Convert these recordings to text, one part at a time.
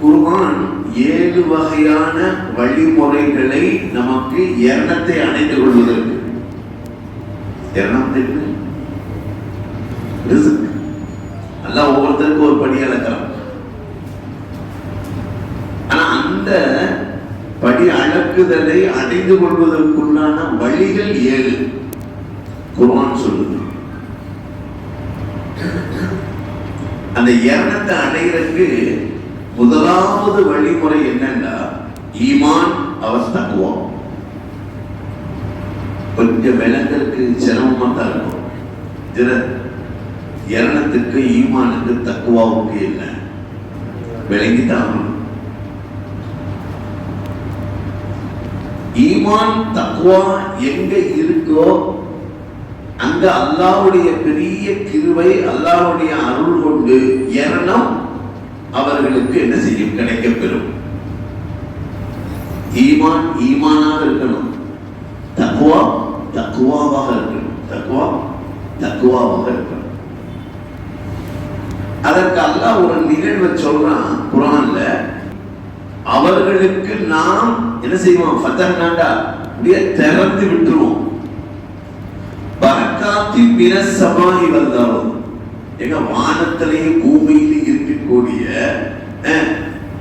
குர்ஆன் ஏழு வகையான வழிமுறைகளை நமக்கு எண்ணத்தை அணைத்துக் கொள்வதற்கு. எண்ணம் தெரியுது ஒவ்வொருத்தருக்கும் ஒரு படி அளக்கிறான் ஆனா அந்த படி அளக்குதலை அடைந்து கொள்வதற்குண்டான வழிகள் ஏழு. குர்ஆன் சொல்லுது. அந்த எண்ணத்தை அடைகிறதுக்கு முதலாவது வழிமுறை என்னன்னா ஈமான் அவர் தக்குவோம் கொஞ்சம் விளக்கருக்கு சிரமமா தான் இருக்கும். இரணத்துக்கு எரணத்துக்கு ஈமானுக்கு தக்குவாவுக்கு என்ன? விளங்கி தான் ஈமான் தக்குவா எங்க இருக்கோ அங்க அல்லாவுடைய பெரிய கிருவை அல்லாவுடைய அருள் கொண்டு எரணம் அவர்களுக்கு என்ன செய்யும்? கிடைக்கப்பெறும். ஈமான் ஈமானாக இருக்கணும். தக்குவா தக்குவாவாக இருக்கணும். தக்குவா தக்குவாவாக இருக்கணும். அதற்கு அல்லா ஒரு நிகழ்வை சொல்றான் குரான்ல. அவர்களுக்கு நாம் என்ன செய்வோம்? ஃபதர்னாண்டா அப்படியே திறந்து விட்டுருவோம். பரக்காத்தி பிற சபாகி வந்தாலும் எங்க வானத்திலேயும் பூமியிலும் இருக்கக்கூடிய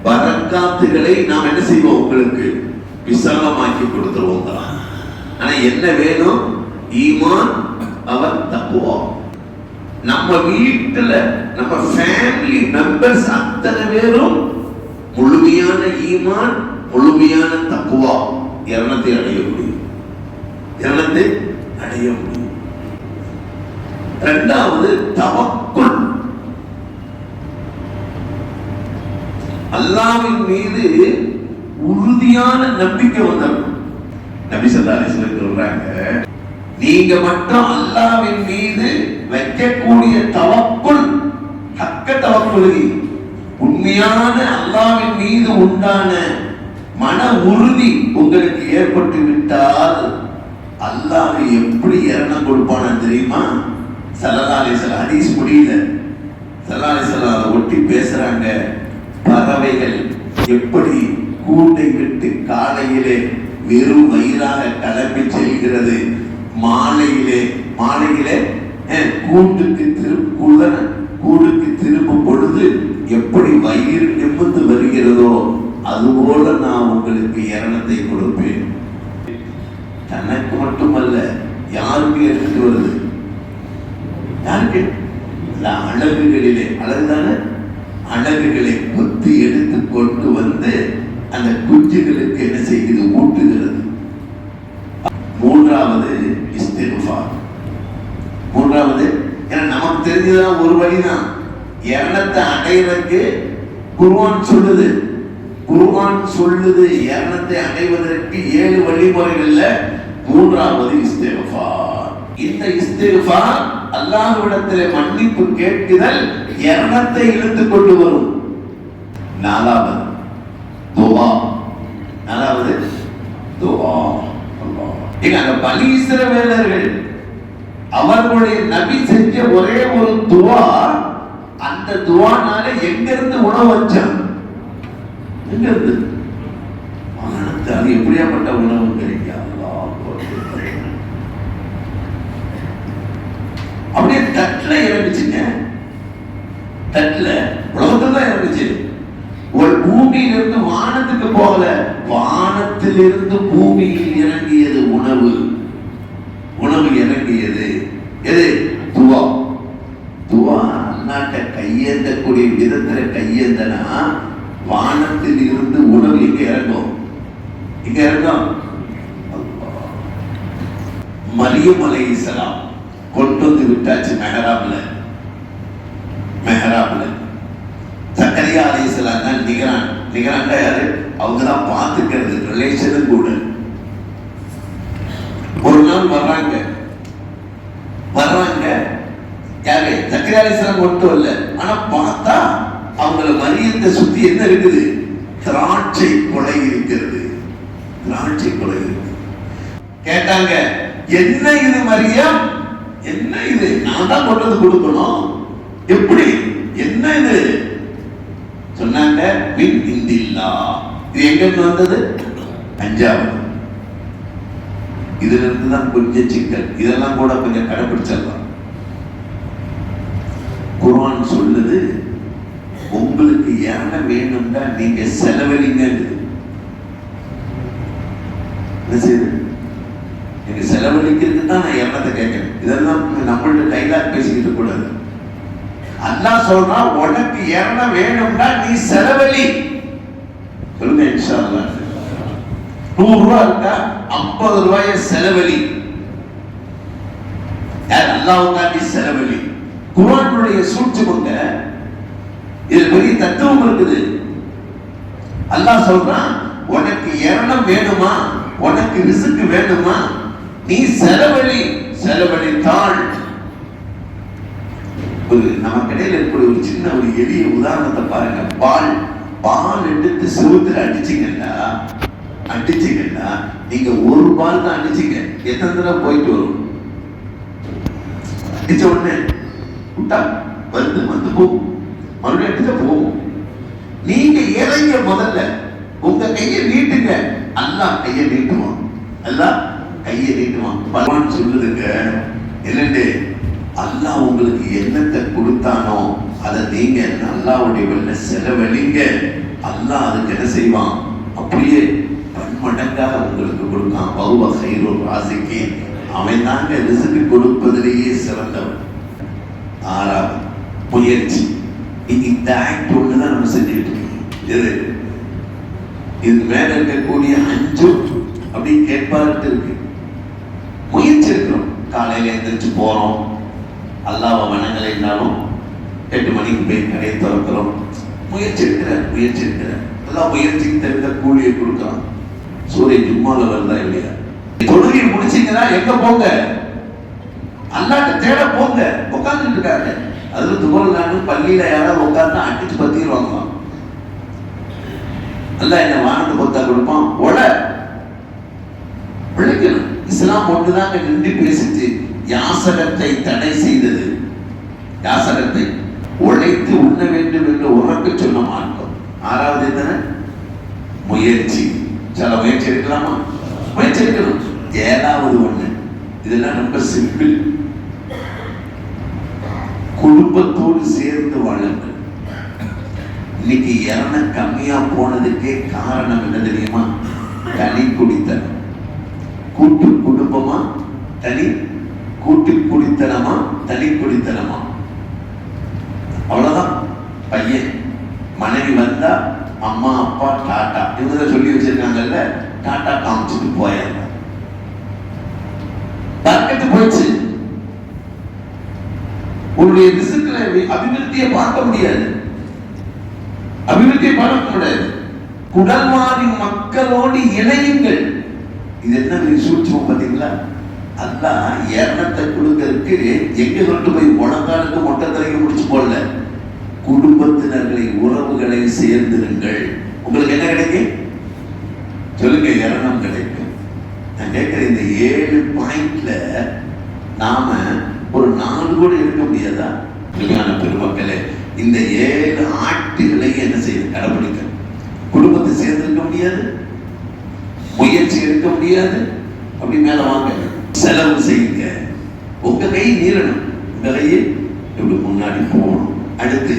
வரக்காத்துகளை நாம் என்ன செய்வோம் உங்களுக்கு? விசாலமாக்கி கொடுத்துருவோம் ஆனா என்ன வேணும்? ஈமான் அவர் தப்புவோம் நம்ம வீட்டுல நம்ம ஃபேமிலி மெம்பர்ஸ் அத்தனை பேரும் முழுமையான ஈமான் முழுமையான தக்குவா இரணத்தை அடைய முடியும் இரணத்தை அடைய முடியும் இரண்டாவது தவக்குள். அல்லாவின் மீது உறுதியான நம்பிக்கை வந்துடணும் நபி சல்லாலே சொல்றாங்க நீங்க மட்டும் அல்லாவின் மீது வைக்கக்கூடிய தவக்குள் ஹக்க தவக்குழுதி உண்மையான அல்லாவின் மீது உண்டான மன உறுதி உங்களுக்கு ஏற்பட்டு விட்டால் அல்லாஹ் எப்படி இரணம் கொடுப்பான தெரியுமா? சல்லல்லாஹு சில ஹதீஸ் முடியல சல்லாஹ் அதை ஒட்டி பேசுறாங்க. பறவைகள் எப்படி கூட்டை விட்டு காலையிலே வெறும் வயிறாக கிளம்பி செல்கிறது? மாலையிலே மாலையிலே அஹ், கூட்டுக்கு திருப்புள்ள கூட்டுக்கு திரும்பும் பொழுது எப்படி வயிறு நிமிர்ந்து வருகிறதோ அதுபோல நான் உங்களுக்கு இரணத்தை கொடுப்பேன். தனக்கு மட்டுமல்ல யாருக்கு எடுத்துட்டு வருது யாருக்கு இந்த அழகுகளிலே அழகுதானே? அழகுகளை எடுத்து கொண்டு வந்து அந்த குஞ்சுகளுக்கு என்ன செய்கிறது ஊட்டுகிறது. மூன்றாவது இஸ்திஃபார் மூன்றாவது ஏன்னா நமக்கு தெரிஞ்சதான் ஒரு வழிதான். எரணத்தை அடைவதற்கு குருவான் சொல்லுது. குருவான் சொல்லுது எரணத்தை அடைவதற்கு ஏழு வழிமுறைகள்ல மூன்றாவது இஸ்திஃபார் இந்த இஸ்திஃபார் அல்லாஹ்விடத்திலே மன்னிப்பு கேட்குதல் எரணத்தை இழுத்து கொண்டு வரும். நாலாவது துவா. நாலாவது துவா. ஏங்க அந்த பலி இஸ்ரவேலர்கள் அவர்களுடைய நபி செஞ்ச ஒரே ஒரு துவா அந்த துவானால எங்க இருந்து உணவு வச்சான்? எங்க இருந்து எப்படியாப்பட்ட உணவு கிடைக்கும் அல்லாஹ் அக்பர். அப்படியே தட்டில் இறங்குச்சுங்க. தட்டில் உலகத்துல தான் இறங்குச்சு. ஒரு பூமியிலிருந்து வானத்துக்கு போகல. வானத்திலிருந்து பூமியில் இறங்கியது உணவு. உணவு இறங்கியது. எது? துவா. துவா அல்லாட்ட கையேந்தக்கூடிய விதத்துல கையேந்தனா வானத்தில் இருந்து உணவு இங்க இறங்கும். இங்க இறங்கும். மரியமலை மரியம் கொண்டு வந்து விட்டாச்சு மெஹராப்ல. மெஹராப்ல. சக்கரியா அலைஹிஸ்ஸலாம் தான் நிகரான் நிகரான் யாரு? அவங்க தான் பார்த்துக்கிறது ரிலேஷனும் கூட. ஒரு நாள் வர்றாங்க. வர்றாங்க. யாரு? சக்கரியா அலைஹிஸ்ஸலாம் மட்டும் இல்ல. ஆனா பார்த்தா அவங்கள மரியத்தை சுத்தி என்ன இருக்குது? திராட்சை கொலை இருக்கிறது. திராட்சை கொலை இருக்கு கேட்டாங்க என்ன இது மரியம் என்ன இது? நான் தான் கொண்டு வந்து கொடுக்கணும். எப்படி? என்ன இது? சொன்னாங்க மின் இந்தில்லா. இது எங்க வந்தது? அஞ்சாவது இதுல இருந்து தான் கொஞ்சம் சிக்கல். இதெல்லாம் கூட கொஞ்சம் கடைபிடிச்சிடலாம் குர்ஆன் சொல்லுது உங்களுக்கு யானை வேணும்னா நீங்க செலவழிங்க. என்ன செய்யுது? எனக்கு செலவழிக்கிறது தான் நான் எண்ணத்தை கேட்கிறேன் இதெல்லாம் நம்மள்ட்ட டைலாக் பேசிக்கிட்டு கூடாது. அல்லாஹ் சொல்றான் உனக்கு எண்ணம் வேணும்னா நீ செலவழி. சொல்லுங்க இன்ஷா நூறு ரூபா இருக்கா ஐம்பது ரூபாய செலவழி. யார் அல்லாவுக்காண்டி செலவழி? குரானுடைய சூட்சுமங்க இது பெரிய தத்துவம் இருக்குது. அல்லாஹ் சொல்றான் உனக்கு எரணம் வேணுமா? உனக்கு ரிசுக்கு வேணுமா? நீ செலவழி செலவழித்தாள் ஒரு நமக்கு இருக்கக்கூடிய ஒரு சின்ன ஒரு எளிய உதாரணத்தை பாருங்க. பால் பால் எடுத்து செவுத்துல அடிச்சீங்கன்னா அடிச்சீங்கன்னா நீங்க ஒரு பால் தான் அடிச்சீங்க. எத்தனை தடவை போயிட்டு வரும்? அடிச்ச உடனே விட்டா வந்து வந்து போகும் மறுபடியும் அடிச்ச போகும் நீங்க இறங்க முதல்ல உங்க கையை நீட்டுங்க. அல்லா கையை நீட்டுவான். எல்லாம் கையை நீட்டுவான் பகவான் சொல்லுதுங்க என்னண்டு அல்லாஹ் உங்களுக்கு என்னத்தை கொடுத்தானோ அதை நீங்க அல்லாஹ்வுடைய வெளில செலவழிங்க. அல்லாஹ் அதுக்கு என்ன செய்வான்? அப்படியே பன்மடங்காக உங்களுக்கு கொடுத்தான் பௌவ ஹைரோ ராசிக்கு அவன் தாங்க ரிசுக்கு கொடுப்பதிலேயே சிறந்தவன். ஆறாவது முயற்சி. இங்க இந்த ஆக்ட் ஒன்று தான் நம்ம செஞ்சுக்கிட்டு இருக்கோம். இது இது மேல இருக்கக்கூடிய அஞ்சும் அப்படி கேட்பார்ட்டு இருக்கு. முயற்சி காலையில் காலையில போகிறோம் போறோம். அல்லாஹ் வனங்களைனாலும் எட்டு மணிக்கு போய் கடையை திறக்கிறோம். முயற்சி இருக்கிற முயற்சி இருக்கிற எல்லாம் முயற்சிக்கு தெரிந்த கூலியை கொடுக்கலாம். சூரிய ஜும்மால வருதா இல்லையா? தொழுகை முடிச்சீங்கன்னா எங்க போங்க? அல்லாட்ட தேட போங்க. உட்காந்துட்டு இருக்காரு. அதுல துபோல் நாடு பள்ளியில யாராவது உட்காந்து அடிச்சு பத்திடுவாங்க அல்ல என்ன வானத்தை பொத்தா கொடுப்பான். உட உழைக்கணும். இஸ்லாம் ஒன்றுதாங்க நின்று பேசிச்சு யாசகத்தை தடை செய்தது. யாசகத்தை உழைத்து உண்ண வேண்டும் என்று உறக்க சொல்ல மாட்டோம் ஆறாவது என்ன முயற்சி. சில முயற்சி எடுக்கலாமா? முயற்சி எடுக்கணும். ஏழாவது ஒண்ணு. இதெல்லாம் ரொம்ப சிம்பிள் குடும்பத்தோடு சேர்ந்து வாழுங்கள். இன்னைக்கு இறன கம்மியா போனதுக்கே காரணம் என்ன தெரியுமா? தனி குடித்தனம். கூட்டு குடும்பமா? தனி கூட்டு குடித்தனமா? தனி குடித்தனமா? அவ்வளவுதான். பையன் மனைவி வந்தா அம்மா அப்பா டாட்டா இவங்க சொல்லி வச்சிருக்காங்கல்ல டாட்டா காமிச்சிட்டு போயிடுறாங்க பர்க்கத்து போயிடுச்சு. உன்னுடைய ரிசுக்களை அபிவிருத்தியை பார்க்க முடியாது. அபிவிருத்தியை பார்க்க முடியாது. குடல்வாரி மக்களோடு இணையுங்கள். இது என்ன சூட்சம் பாத்தீங்களா அதான் எண்ணத்தை கொடுக்கறதுக்கு எங்க கொண்டு போய் முழங்காலுக்கு மொட்டை தலைக்கு முடிச்சு போடல. குடும்பத்தினர்களை உறவுகளை சேர்ந்திருங்கள். உங்களுக்கு என்ன கிடைக்கும்? சொல்லுங்க இரணம் கிடைக்கும். நான் கேட்கிறேன் இந்த ஏழு பாயிண்ட்ல நாம ஒரு நாலு கூட இருக்க முடியாதா? கல்யாண பெருமக்களே இந்த ஏழு ஆட்டுகளை என்ன செய்யுது? கடைபிடிக்க குடும்பத்தை சேர்ந்திருக்க முடியாது. முயற்சி எடுக்க முடியாது. அப்படி மேல வாங்க. செலவு செய்யுங்க. உங்க கை நீரணும் உங்க கையை இப்படி முன்னாடி போகணும். அடுத்து